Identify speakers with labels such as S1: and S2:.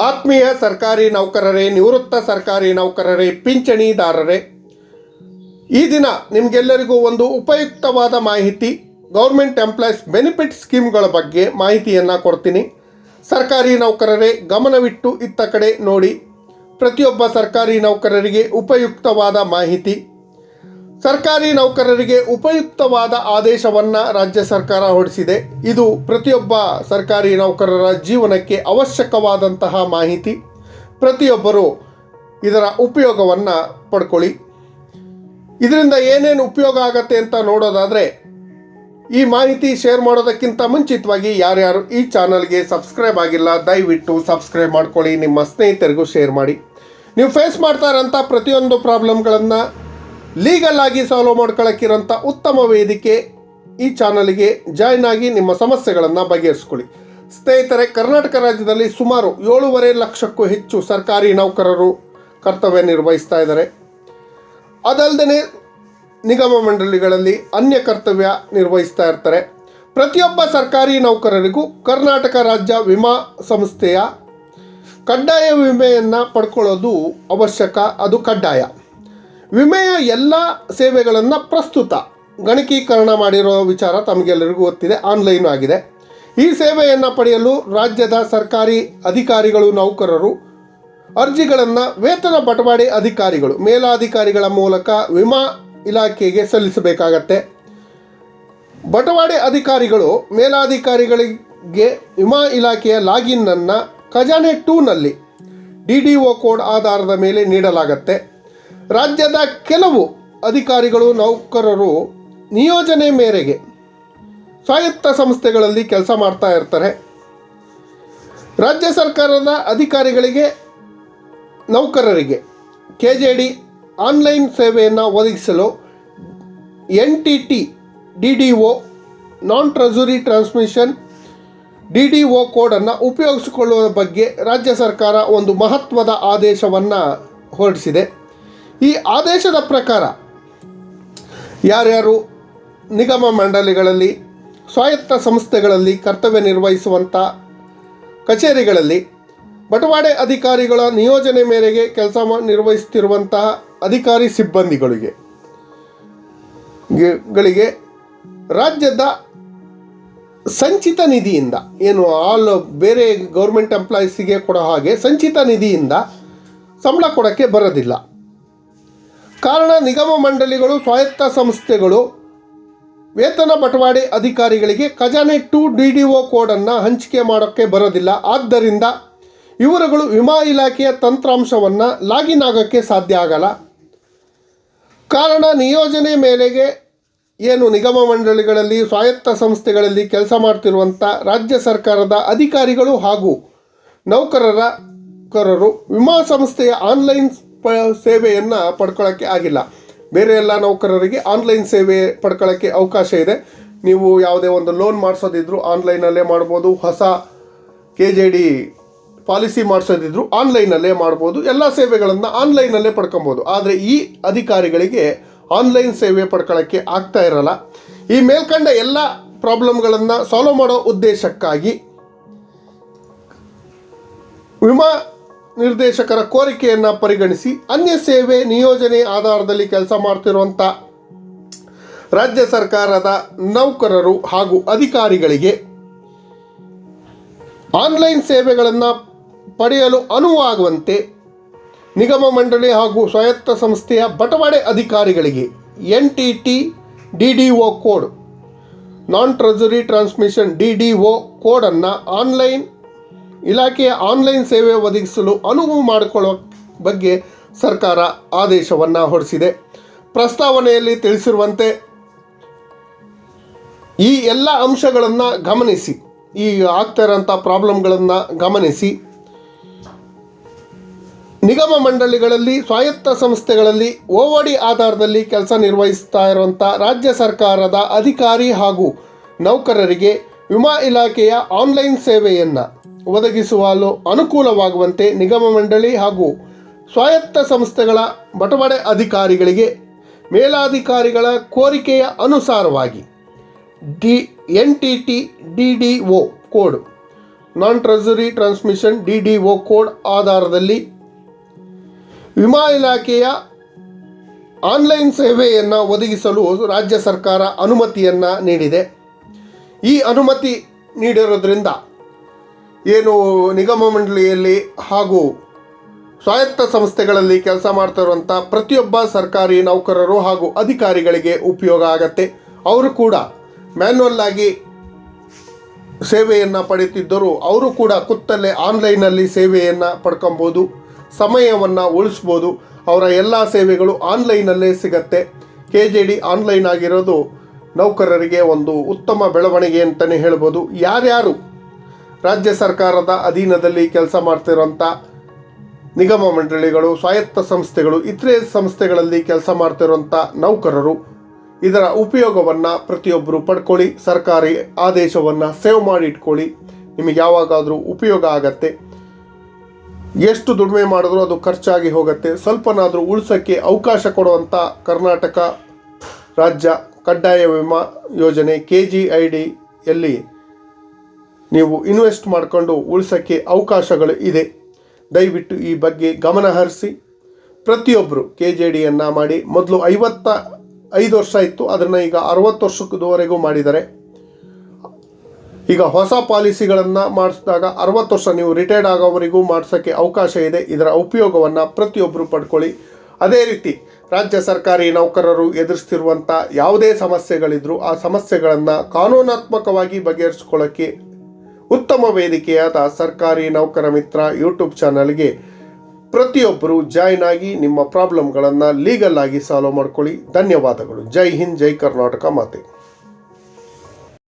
S1: ಆತ್ಮೀಯ ಸರ್ಕಾರಿ ನೌಕರರೇ, ನಿವೃತ್ತ ಸರ್ಕಾರಿ ನೌಕರರೇ, ಪಿಂಚಣಿದಾರರೇ, ಈ ದಿನ ನಿಮಗೆಲ್ಲರಿಗೂ ಒಂದು ಉಪಯುಕ್ತವಾದ ಮಾಹಿತಿ. ಗೌರ್ಮೆಂಟ್ ಎಂಪ್ಲಾಯ್ಸ್ ಬೆನಿಫಿಟ್ ಸ್ಕೀಮ್ಗಳ ಬಗ್ಗೆ ಮಾಹಿತಿಯನ್ನು ಕೊಡ್ತೀನಿ. ಸರ್ಕಾರಿ ನೌಕರರೇ, ಗಮನವಿಟ್ಟು ಇತ್ತ ಕಡೆ ನೋಡಿ. ಪ್ರತಿಯೊಬ್ಬ ಸರ್ಕಾರಿ ನೌಕರರಿಗೆ ಉಪಯುಕ್ತವಾದ ಮಾಹಿತಿ. ಸರ್ಕಾರಿ ನೌಕರರಿಗೆ ಉಪಯುಕ್ತವಾದ ಆದೇಶವನ್ನು ರಾಜ್ಯ ಸರ್ಕಾರ ಹೊರಡಿಸಿದೆ. ಇದು ಪ್ರತಿಯೊಬ್ಬ ಸರ್ಕಾರಿ ನೌಕರರ ಜೀವನಕ್ಕೆ ಅವಶ್ಯಕವಾದಂತಹ ಮಾಹಿತಿ. ಪ್ರತಿಯೊಬ್ಬರು ಇದರ ಉಪಯೋಗವನ್ನು ಪಡ್ಕೊಳ್ಳಿ. ಇದರಿಂದ ಏನೇನು ಉಪಯೋಗ ಆಗತ್ತೆ ಅಂತ ನೋಡೋದಾದರೆ, ಈ ಮಾಹಿತಿ ಶೇರ್ ಮಾಡೋದಕ್ಕಿಂತ ಮುಂಚಿತವಾಗಿ ಯಾರ್ಯಾರು ಈ ಚಾನಲ್ಗೆ ಸಬ್ಸ್ಕ್ರೈಬ್ ಆಗಿಲ್ಲ, ದಯವಿಟ್ಟು ಸಬ್ಸ್ಕ್ರೈಬ್ ಮಾಡ್ಕೊಳ್ಳಿ, ನಿಮ್ಮ ಸ್ನೇಹಿತರಿಗೂ ಶೇರ್ ಮಾಡಿ. ನೀವು ಫೇಸ್ ಮಾಡ್ತಾ ಇರೋಂಥ ಪ್ರತಿಯೊಂದು ಪ್ರಾಬ್ಲಮ್ಗಳನ್ನು ಲೀಗಲ್ ಆಗಿ ಸಾಲ್ವ್ ಮಾಡ್ಕೊಳ್ಳೋಕ್ಕಿರೋಂಥ ಉತ್ತಮ ವೇದಿಕೆ ಈ ಚಾನಲ್ಗೆ ಜಾಯ್ನ್ ಆಗಿ ನಿಮ್ಮ ಸಮಸ್ಯೆಗಳನ್ನು ಬಗೆಹರಿಸ್ಕೊಳ್ಳಿ. ಸ್ನೇಹಿತರೆ, ಕರ್ನಾಟಕ ರಾಜ್ಯದಲ್ಲಿ ಸುಮಾರು ಏಳೂವರೆ ಲಕ್ಷಕ್ಕೂ ಹೆಚ್ಚು ಸರ್ಕಾರಿ ನೌಕರರು ಕರ್ತವ್ಯ ನಿರ್ವಹಿಸ್ತಾ ಇದ್ದಾರೆ. ಅದಲ್ಲದೆ ನಿಗಮ ಮಂಡಳಿಗಳಲ್ಲಿ ಅನ್ಯ ಕರ್ತವ್ಯ ನಿರ್ವಹಿಸ್ತಾ ಇರ್ತಾರೆ. ಪ್ರತಿಯೊಬ್ಬ ಸರ್ಕಾರಿ ನೌಕರರಿಗೂ ಕರ್ನಾಟಕ ರಾಜ್ಯ ವಿಮಾ ಸಂಸ್ಥೆಯ ಕಡ್ಡಾಯ ವಿಮೆಯನ್ನು ಪಡ್ಕೊಳ್ಳೋದು ಅವಶ್ಯಕ, ಅದು ಕಡ್ಡಾಯ. ವಿಮೆಯ ಎಲ್ಲ ಸೇವೆಗಳನ್ನು ಪ್ರಸ್ತುತ ಗಣಕೀಕರಣ ಮಾಡಿರೋ ವಿಚಾರ ತಮಗೆಲ್ಲರಿಗೂ ಗೊತ್ತಿದೆ ಆನ್ಲೈನ್ ಆಗಿದೆ. ಈ ಸೇವೆಯನ್ನು ಪಡೆಯಲು ರಾಜ್ಯದ ಸರ್ಕಾರಿ ಅಧಿಕಾರಿಗಳು, ನೌಕರರು, ಅರ್ಜಿಗಳನ್ನು ವೇತನ ಬಟವಾಡೆ ಅಧಿಕಾರಿಗಳು, ಮೇಲಾಧಿಕಾರಿಗಳ ಮೂಲಕ ವಿಮಾ ಇಲಾಖೆಗೆ ಸಲ್ಲಿಸಬೇಕಾಗತ್ತೆ. ಬಟವಾಡೆ ಅಧಿಕಾರಿಗಳು ಮೇಲಾಧಿಕಾರಿಗಳಿಗೆ ವಿಮಾ ಇಲಾಖೆಯ ಲಾಗಿನ್ನನ್ನು ಖಜಾನೆ ಟೂನಲ್ಲಿ ಡಿ ಡಿ ಒ ಕೋಡ್ ಆಧಾರದ ಮೇಲೆ ನೀಡಲಾಗತ್ತೆ. ರಾಜ್ಯದ ಕೆಲವು ಅಧಿಕಾರಿಗಳು, ನೌಕರರು ನಿಯೋಜನೆ ಮೇರೆಗೆ ಸ್ವಾಯತ್ತ ಸಂಸ್ಥೆಗಳಲ್ಲಿ ಕೆಲಸ ಮಾಡ್ತಾ ಇರ್ತಾರೆ. ರಾಜ್ಯ ಸರ್ಕಾರದ ಅಧಿಕಾರಿಗಳಿಗೆ, ನೌಕರರಿಗೆ ಕೆ ಜೆ ಡಿ ಆನ್ಲೈನ್ ಸೇವೆಯನ್ನು ಒದಗಿಸಲು N T T, D D O, non treasury transmission, D D O ಕೋಡನ್ನು ಉಪಯೋಗಿಸಿಕೊಳ್ಳುವ ಬಗ್ಗೆ ರಾಜ್ಯ ಸರ್ಕಾರ ಒಂದು ಮಹತ್ವದ ಆದೇಶವನ್ನು ಹೊರಡಿಸಿದೆ. ಈ ಆದೇಶದ ಪ್ರಕಾರ ಯಾರ್ಯಾರು ನಿಗಮ ಮಂಡಳಿಗಳಲ್ಲಿ, ಸ್ವಾಯತ್ತ ಸಂಸ್ಥೆಗಳಲ್ಲಿ ಕರ್ತವ್ಯ ನಿರ್ವಹಿಸುವಂಥ ಕಚೇರಿಗಳಲ್ಲಿ ಬಟವಾಡೆ ಅಧಿಕಾರಿಗಳ ನಿಯೋಜನೆ ಮೇರೆಗೆ ಕೆಲಸ ನಿರ್ವಹಿಸುತ್ತಿರುವಂತಹ ಅಧಿಕಾರಿ ಸಿಬ್ಬಂದಿಗಳಿಗೆ, ಗಳಿಗೆ ರಾಜ್ಯದ ಸಂಚಿತ ನಿಧಿಯಿಂದ, ಏನು ಆಲ್ ಬೇರೆ ಗೌರ್ಮೆಂಟ್ ಎಂಪ್ಲಾಯೀಸಿಗೆ ಕೊಡೋ ಹಾಗೆ ಸಂಚಿತ ನಿಧಿಯಿಂದ ಸಂಬಳ ಕೊಡೋಕ್ಕೆ ಬರೋದಿಲ್ಲ. ಕಾರಣ ನಿಗಮ ಮಂಡಳಿಗಳು, ಸ್ವಾಯತ್ತ ಸಂಸ್ಥೆಗಳು, ವೇತನ ಬಟವಾಡೆ ಅಧಿಕಾರಿಗಳಿಗೆ ಖಜಾನೆ ಟು ಡಿ ಡಿ ಒ ಕೋಡನ್ನು ಹಂಚಿಕೆ ಮಾಡೋಕ್ಕೆ ಬರೋದಿಲ್ಲ. ಆದ್ದರಿಂದ ಇವರುಗಳು ವಿಮಾ ಇಲಾಖೆಯ ತಂತ್ರಾಂಶವನ್ನು ಲಾಗಿನ್ ಆಗೋಕ್ಕೆ ಸಾಧ್ಯ ಆಗಲ್ಲ. ಕಾರಣ ನಿಯೋಜನೆ ಮೇಲೆಗೆ ಏನು ನಿಗಮ ಮಂಡಳಿಗಳಲ್ಲಿ, ಸ್ವಾಯತ್ತ ಸಂಸ್ಥೆಗಳಲ್ಲಿ ಕೆಲಸ ಮಾಡ್ತಿರುವಂಥ ರಾಜ್ಯ ಸರ್ಕಾರದ ಅಧಿಕಾರಿಗಳು ಹಾಗೂ ನೌಕರರ ಕರರು ವಿಮಾ ಸಂಸ್ಥೆಯ ಆನ್ಲೈನ್ ಪ ಸೇವೆಯನ್ನು ಪಡ್ಕೊಳ್ಳೋಕ್ಕೆ ಆಗಿಲ್ಲ. ಬೇರೆ ಎಲ್ಲ ನೌಕರರಿಗೆ ಆನ್ಲೈನ್ ಸೇವೆ ಪಡ್ಕೊಳ್ಳೋಕ್ಕೆ ಅವಕಾಶ ಇದೆ. ನೀವು ಯಾವುದೇ ಒಂದು ಲೋನ್ ಮಾಡಿಸೋದಿದ್ರು ಆನ್ಲೈನಲ್ಲೇ ಮಾಡ್ಬೋದು, ಹೊಸ ಕೆ ಜೆ ಡಿ ಪಾಲಿಸಿ ಮಾಡಿಸೋದಿದ್ರು ಆನ್ಲೈನಲ್ಲೇ ಮಾಡ್ಬೋದು, ಎಲ್ಲ ಸೇವೆಗಳನ್ನು ಆನ್ಲೈನಲ್ಲೇ ಪಡ್ಕೊಬೋದು. ಆದರೆ ಈ ಅಧಿಕಾರಿಗಳಿಗೆ ಆನ್ಲೈನ್ ಸೇವೆ ಪಡ್ಕೊಳ್ಳೋಕ್ಕೆ ಆಗ್ತಾ ಇರಲ್ಲ. ಈ ಮೇಲ್ಕಂಡ ಎಲ್ಲ ಪ್ರಾಬ್ಲಮ್ಗಳನ್ನು ಸಾಲ್ವ್ ಮಾಡೋ ಉದ್ದೇಶಕ್ಕಾಗಿ ವಿಮಾ ನಿರ್ದೇಶಕರ ಕೋರಿಕೆಯನ್ನು ಪರಿಗಣಿಸಿ ಅನ್ಯ ಸೇವೆ ನಿಯೋಜನೆ ಆಧಾರದಲ್ಲಿ ಕೆಲಸ ಮಾಡ್ತಿರುವಂಥ ರಾಜ್ಯ ಸರ್ಕಾರದ ನೌಕರರು ಹಾಗೂ ಅಧಿಕಾರಿಗಳಿಗೆ ಆನ್ಲೈನ್ ಸೇವೆಗಳನ್ನು ಪಡೆಯಲು ಅನುವಾಗುವಂತೆ ನಿಗಮ ಮಂಡಳಿ ಹಾಗೂ ಸ್ವಾಯತ್ತ ಸಂಸ್ಥೆಯ ಬಟವಾಡೆ ಅಧಿಕಾರಿಗಳಿಗೆ N T T D D O code, non treasury transmission D D O ಕೋಡನ್ನು ಆನ್ಲೈನ್ ಇಲಾಖೆಯ ಆನ್ಲೈನ್ ಸೇವೆ ಒದಗಿಸಲು ಅನುವು ಮಾಡಿಕೊಳ್ಳುವ ಬಗ್ಗೆ ಸರ್ಕಾರ ಆದೇಶವನ್ನು ಹೊರಡಿಸಿದೆ. ಪ್ರಸ್ತಾವನೆಯಲ್ಲಿ ತಿಳಿಸಿರುವಂತೆ, ಈ ಎಲ್ಲ ಅಂಶಗಳನ್ನು ಗಮನಿಸಿ, ಈ ಆಗ್ತಾ ಇರೋಂಥ ಪ್ರಾಬ್ಲಮ್ಗಳನ್ನು ಗಮನಿಸಿ, ನಿಗಮ ಮಂಡಳಿಗಳಲ್ಲಿ, ಸ್ವಾಯತ್ತ ಸಂಸ್ಥೆಗಳಲ್ಲಿ, ಓವಡಿ ಆಧಾರದಲ್ಲಿ ಕೆಲಸ ನಿರ್ವಹಿಸ್ತಾ ಇರುವಂಥ ರಾಜ್ಯ ಸರ್ಕಾರದ ಅಧಿಕಾರಿ ಹಾಗೂ ನೌಕರರಿಗೆ ವಿಮಾ ಇಲಾಖೆಯ ಆನ್ಲೈನ್ ಸೇವೆಯನ್ನು ಒದಗಿಸುವಲು ಅನುಕೂಲವಾಗುವಂತೆ ನಿಗಮ ಮಂಡಳಿ ಹಾಗೂ ಸ್ವಾಯತ್ತ ಸಂಸ್ಥೆಗಳ ಬಟವಾಡೆ ಅಧಿಕಾರಿಗಳಿಗೆ ಮೇಲಾಧಿಕಾರಿಗಳ ಕೋರಿಕೆಯ ಅನುಸಾರವಾಗಿ D N T T D D O code, non treasury transmission D D O code ಆಧಾರದಲ್ಲಿ ವಿಮಾ ಇಲಾಖೆಯ ಆನ್ಲೈನ್ ಸೇವೆಯನ್ನು ಒದಗಿಸಲು ರಾಜ್ಯ ಸರ್ಕಾರ ಅನುಮತಿಯನ್ನು ನೀಡಿದೆ. ಈ ಅನುಮತಿ ನೀಡಿರೋದ್ರಿಂದ ಏನು ನಿಗಮ ಮಂಡಳಿಯಲ್ಲಿ ಹಾಗೂ ಸ್ವಾಯತ್ತ ಸಂಸ್ಥೆಗಳಲ್ಲಿ ಕೆಲಸ ಮಾಡ್ತಿರುವಂಥ ಪ್ರತಿಯೊಬ್ಬ ಸರ್ಕಾರಿ ನೌಕರರು ಹಾಗೂ ಅಧಿಕಾರಿಗಳಿಗೆ ಉಪಯೋಗ ಆಗತ್ತೆ. ಅವರು ಕೂಡ ಮ್ಯಾನ್ಯಲ್ ಆಗಿ ಸೇವೆಯನ್ನು ಪಡೆಯುತ್ತಿದ್ದರೂ ಅವರು ಕೂಡ ಕುತ್ತಲ್ಲೇ ಆನ್ಲೈನಲ್ಲಿ ಸೇವೆಯನ್ನು ಪಡ್ಕೊಬೋದು, ಸಮಯವನ್ನು ಉಳಿಸ್ಬೋದು. ಅವರ ಎಲ್ಲ ಸೇವೆಗಳು ಆನ್ಲೈನಲ್ಲೇ ಸಿಗತ್ತೆ. ಕೆ ಜೆ ಡಿ ಆನ್ಲೈನ್ ಆಗಿರೋದು ನೌಕರರಿಗೆ ಒಂದು ಉತ್ತಮ ಬೆಳವಣಿಗೆ ಅಂತಲೇ ಹೇಳ್ಬೋದು. ಯಾರ್ಯಾರು ರಾಜ್ಯ ಸರ್ಕಾರದ ಅಧೀನದಲ್ಲಿ ಕೆಲಸ ಮಾಡ್ತಿರೋಂಥ ನಿಗಮ ಮಂಡಳಿಗಳು, ಸ್ವಾಯತ್ತ ಸಂಸ್ಥೆಗಳು, ಇತರೆ ಸಂಸ್ಥೆಗಳಲ್ಲಿ ಕೆಲಸ ಮಾಡ್ತಿರುವಂಥ ನೌಕರರು, ಇದರ ಉಪಯೋಗವನ್ನು ಪ್ರತಿಯೊಬ್ಬರು ಪಡ್ಕೊಳ್ಳಿ, ಸರ್ಕಾರಿ ಆದೇಶವನ್ನು ಸೇವ್ ಮಾಡಿ ಇಟ್ಕೊಳ್ಳಿ ನಿಮಗೆ ಯಾವಾಗಾದರೂ ಉಪಯೋಗ ಆಗತ್ತೆ. ಎಷ್ಟು ದುಡಿಮೆ ಮಾಡಿದ್ರೂ ಅದು ಖರ್ಚಾಗಿ ಹೋಗುತ್ತೆ. ಸ್ವಲ್ಪನಾದರೂ ಉಳಿಸೋಕ್ಕೆ ಅವಕಾಶ ಕೊಡುವಂಥ ಕರ್ನಾಟಕ ರಾಜ್ಯ ಕಡ್ಡಾಯ ವಿಮಾ ಯೋಜನೆ ಕೆ ಜಿ ಐ ಡಿಯಲ್ಲಿ ನೀವು ಇನ್ವೆಸ್ಟ್ ಮಾಡಿಕೊಂಡು ಉಳಿಸೋಕ್ಕೆ ಅವಕಾಶಗಳು ಇದೆ. ದಯವಿಟ್ಟು ಈ ಬಗ್ಗೆ ಗಮನ ಹರಿಸಿ. ಪ್ರತಿಯೊಬ್ಬರು ಕೆ ಜೆ ಡಿಯನ್ನು ಮಾಡಿ ಮೊದಲು ಐವತ್ತ ಐದು ವರ್ಷ ಇತ್ತು ಅದನ್ನು ಈಗ ಅರವತ್ತು ವರ್ಷದವರೆಗೂ ಮಾಡಿದ್ದಾರೆ. ಈಗ ಹೊಸ ಪಾಲಿಸಿಗಳನ್ನು ಮಾಡಿಸಿದಾಗ ಅರವತ್ತು ವರ್ಷ ನೀವು ರಿಟೈರ್ಡ್ ಆಗೋವರೆಗೂ ಮಾಡಿಸೋಕ್ಕೆ ಅವಕಾಶ ಇದೆ. ಇದರ ಉಪಯೋಗವನ್ನು ಪ್ರತಿಯೊಬ್ಬರು ಪಡ್ಕೊಳ್ಳಿ. ಅದೇ ರೀತಿ ರಾಜ್ಯ ಸರ್ಕಾರಿ ನೌಕರರು ಎದುರಿಸ್ತಿರುವಂಥ ಯಾವುದೇ ಸಮಸ್ಯೆಗಳಿದ್ರೂ ಆ ಸಮಸ್ಯೆಗಳನ್ನು ಕಾನೂನಾತ್ಮಕವಾಗಿ ಬಗೆಹರಿಸ್ಕೊಳ್ಳೋಕ್ಕೆ ಉತ್ತಮ ವೇದಿಕೆಯಾದ ಸರ್ಕಾರಿ ನೌಕರ ಮಿತ್ರ ಯೂಟ್ಯೂಬ್ ಚಾನಲ್ಗೆ ಪ್ರತಿಯೊಬ್ಬರು ಜಾಯ್ನ್ ಆಗಿ ನಿಮ್ಮ ಪ್ರಾಬ್ಲಮ್ಗಳನ್ನು ಲೀಗಲ್ ಆಗಿ ಸಾಲ್ವ್ ಮಾಡ್ಕೊಳ್ಳಿ. ಧನ್ಯವಾದಗಳು. ಜೈ ಹಿಂದ್, ಜೈ ಕರ್ನಾಟಕ ಮಾತೆ.